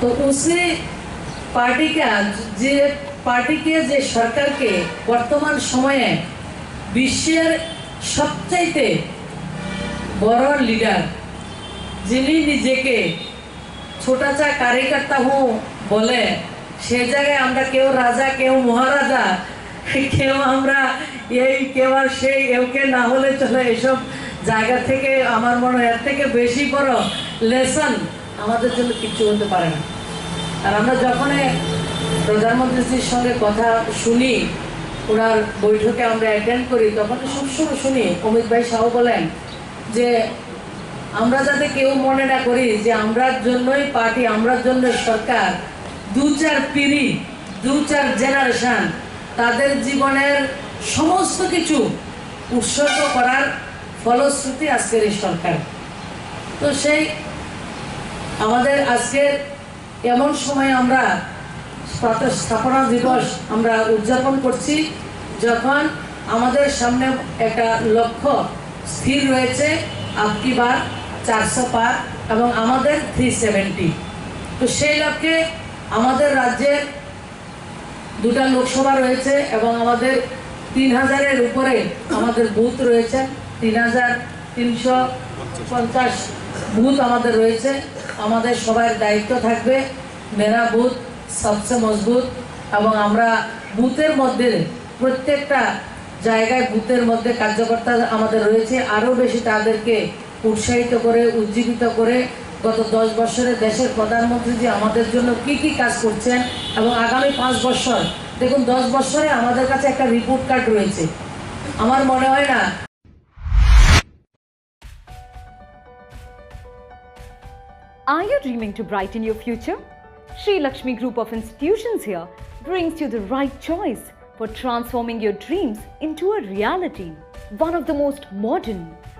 तो उसी पार्टी का যে পার্টিকে যে সরকারকে বর্তমান সময়ে বিশ্বের সবচাইতে বড় লিডার যিনি নিজেকে ছোটা চা কারিকর্তা হো বলে সে জায়গায় আমরা কেউ রাজা কেউ মহারাজা কেউ আমরা এই, কেউ আর সেই এওকে না হলে চলে এসব জায়গা থেকে আমার মনে হয় এর থেকে বেশি বড় লেসন আমাদের জন্য কিচ্ছু হতে পারে না। আর আমরা যখন প্রধানমন্ত্রীজির সঙ্গে কথা শুনি, ওনার বৈঠকে আমরা অ্যাটেন্ড করি তখন সবসময় শুনি। অমিত ভাই সাহু বলেন যে, আমরা যাতে কেউ মনে না করি যে আমরার জন্যই পার্টি, আমরার জন্য সরকার, দু চার পিড়ি, দু চার জেনারেশন তাদের জীবনের সমস্ত কিছু উৎসর্গ করার ফলশ্রুতি আজকের এই সরকার। তো সেই আমাদের আজকের এমন সময় আমরা স্থাপনা দিবস আমরা উদযাপন করছি, যখন আমাদের সামনে একটা লক্ষ্য স্থির রয়েছে আপকি বার চারশো পার এবং আমাদের থ্রি সেভেন্টি তো সেই লক্ষ্যে আমাদের রাজ্যের দুটা লোকসভা রয়েছে এবং আমাদের তিন হাজারের উপরে আমাদের বুথ রয়েছে। তিন হাজার তিনশো পঞ্চাশ বুথ আমাদের রয়েছে। আমাদের সবার দায়িত্ব থাকবে মেরা বুথ সবচেয়ে মজবুত এবং আমরা বুথের মধ্যে প্রত্যেকটা জায়গায় বুথের মধ্যে কার্যকর্তা আমাদের রয়েছে। আরও বেশি তাদেরকে উৎসাহিত করে, উজ্জীবিত করে গত দশ বছরে দেশের প্রধানমন্ত্রী যে আমাদের জন্য কি কি কাজ করছেন এবং আগামী পাঁচ বছর দেখুন দশ বছরে আমাদের কাছে একটা রিপোর্ট কার্ড রয়েছে আমার মনে হয় না Are you dreaming to brighten your future? Sri Lakshmi Group of Institutions here brings you the right choice for transforming your dreams into a reality. One of the most modern,